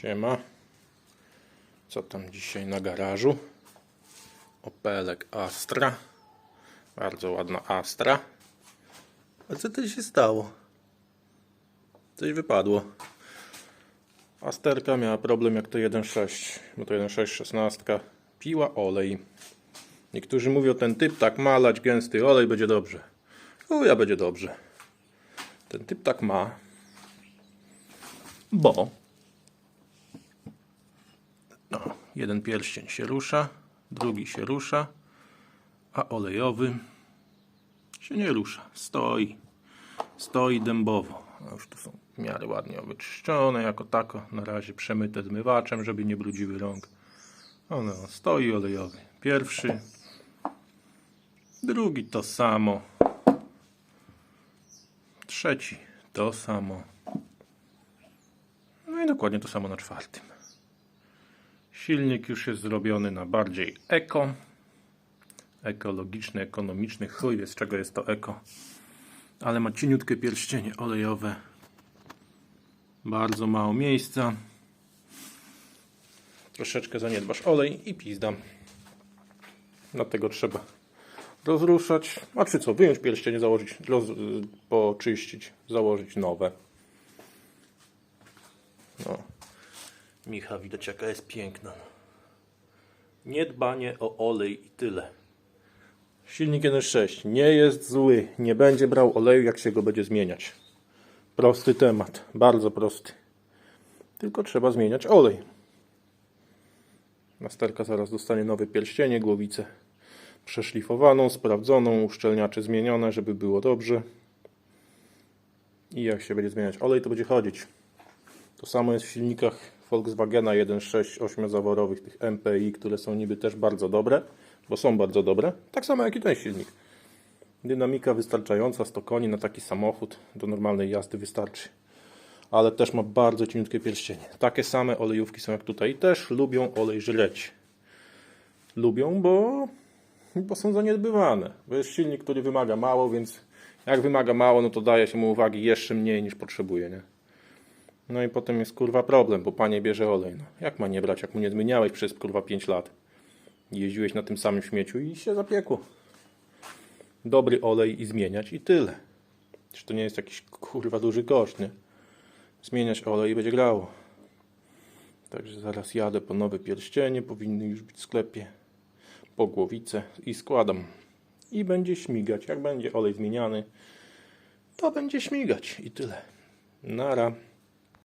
Siema. Co tam dzisiaj na garażu? Opelek Astra. Bardzo ładna Astra. A co to się stało? Coś wypadło. Asterka miała problem jak to 1.6, bo to 1.6 16. Piła olej. Niektórzy mówią, ten typ tak ma, lać gęsty olej, będzie dobrze. O, ja będzie dobrze. Ten typ tak ma, bo no, jeden pierścień się rusza, drugi się rusza, a olejowy się nie rusza. Stoi. Stoi dębowo. A już tu są w miarę ładnie wyczyszczone, jako tako. Na razie przemyte zmywaczem, żeby nie brudziły rąk. O no, stoi olejowy. Pierwszy. Drugi to samo. Trzeci to samo. No i dokładnie to samo na czwartym. Silnik już jest zrobiony na bardziej eko. Ekologiczny, ekonomiczny. Chuj z czego jest to eko. Ale ma cieniutkie pierścienie olejowe. Bardzo mało miejsca. Troszeczkę zaniedbasz olej i pizdam. Dlatego trzeba rozruszać. A czy co? Wyjąć pierścienie, założyć, roz, poczyścić, założyć nowe. No. Micha widać jaka jest piękna. Niedbanie o olej i tyle. Silnik 1.6 nie jest zły. Nie będzie brał oleju jak się go będzie zmieniać. Prosty temat. Bardzo prosty. Tylko trzeba zmieniać olej. Masterka zaraz dostanie nowe pierścienie, głowicę przeszlifowaną, sprawdzoną, uszczelniacze zmienione, żeby było dobrze. I jak się będzie zmieniać olej, to będzie chodzić. To samo jest w silnikach Volkswagena 1.6 8-zaworowych, tych MPI, które są niby też bardzo dobre, bo są bardzo dobre. Tak samo jak i ten silnik. Dynamika wystarczająca, 100 koni na taki samochód do normalnej jazdy wystarczy. Ale też ma bardzo cieniutkie pierścienie. Takie same olejówki są jak tutaj. Też lubią olej żreć. Lubią, bo, bo są zaniedbywane. Bo jest silnik, który wymaga mało, więc jak wymaga mało, no to daje się mu uwagi jeszcze mniej niż potrzebuje, nie? No i potem jest kurwa problem, bo panie bierze olej. No, jak ma nie brać, jak mu nie zmieniałeś przez kurwa 5 lat? Jeździłeś na tym samym śmieciu i się zapiekło. Dobry olej i zmieniać i tyle. Czy to nie jest jakiś kurwa duży koszt, nie? Zmieniać olej i będzie grało. Także zaraz jadę po nowe pierścienie, powinny już być w sklepie. Po głowicę i składam. I będzie śmigać. Jak będzie olej zmieniany, to będzie śmigać i tyle. Nara.